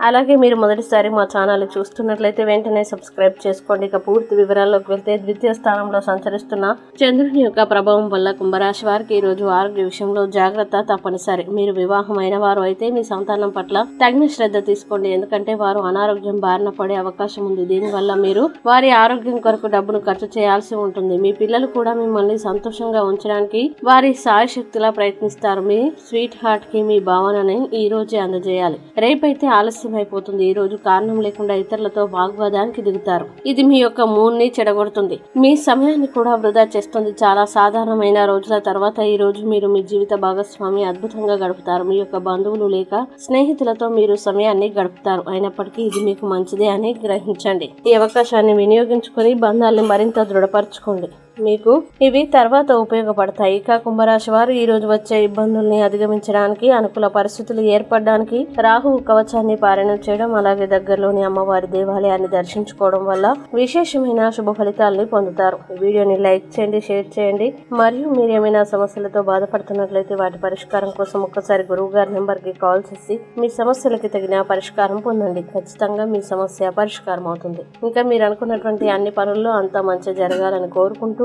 అలాగే మీరు మొదటిసారి మా ఛానల్ చూస్తున్నట్లయితే వెంటనే సబ్స్క్రైబ్ చేసుకోండి. ఇక పూర్తి వివరాల్లోకి వెళ్తే ద్వితీయ స్థానంలో సంచరిస్తున్న చంద్రుని యొక్క ప్రభావం వల్ల కుంభరాశి వారికి ఈ రోజు ఆరోగ్య విషయంలో జాగ్రత్త తప్పనిసరి. మీరు వివాహమైన వారు అయితే మీ సంతానం పట్ల తగిన శ్రద్ధ తీసుకోండి. ఎందుకంటే వారు అనారోగ్యం బారిన పడే అవకాశం ఉంది. దీనివల్ల మీరు వారి ఆరోగ్యం కొరకు డబ్బును ఖర్చు చేయాల్సి ఉంటుంది. మీ పిల్లలు కూడా మిమ్మల్ని సంతోషంగా ఉంచడానికి వారి సాయశక్తిలా ప్రయత్నిస్తారు. మీ స్వీట్ హార్ట్కి మీ భావనని ఈ రోజే అందజేయాలి. రేపైతే ఆలస్యం అయిపోతుంది ఈ రోజు కారణం లేకుండా ఇతరులతో వాగ్వాదానికి దిగుతారు. ఇది మీ యొక్క మూడ్ని చెడగొడుతుంది. మీ సమయాన్ని కూడా వృధా చేస్తుంది. చాలా సాధారణమైన రోజుల తర్వాత ఈ రోజు మీరు మీ జీవిత భాగస్వామి అద్భుతంగా గడుపుతారు. మీ యొక్క బంధువులు లేక స్నేహితులతో మీరు సమయాన్ని గడుపుతారు. అయినప్పటికీ ఇది మీకు మంచిదే అని గ్రహించండి. ఈ అవకాశాన్ని వినియోగించుకొని బంధాలను మరింత దృఢపరచుకోండి. మీకు ఇవి తర్వాత ఉపయోగపడతాయి. ఇక కుంభరాశి వారు ఈ రోజు వచ్చే ఇబ్బందుల్ని అధిగమించడానికి అనుకూల పరిస్థితులు ఏర్పడడానికి రాహు కవచాన్ని పారాయణం చేయడం అలాగే దగ్గరలోని అమ్మవారి దేవాలయాన్ని దర్శించుకోవడం వల్ల విశేషమైన శుభ ఫలితాలని పొందుతారు. ఈ వీడియోని లైక్ చేయండి షేర్ చేయండి. మరియు మీరు ఏమైనా సమస్యలతో బాధపడుతున్నట్లయితే వాటి పరిష్కారం కోసం ఒక్కసారి గురువు గారి నెంబర్కి కాల్ చేసి మీ సమస్యలకి తగిన పరిష్కారం పొందండి. ఖచ్చితంగా మీ సమస్య పరిష్కారం అవుతుంది ఇంకా మీరు అనుకున్నటువంటి అన్ని పనుల్లో అంతా మంచి జరగాలని కోరుకుంటూ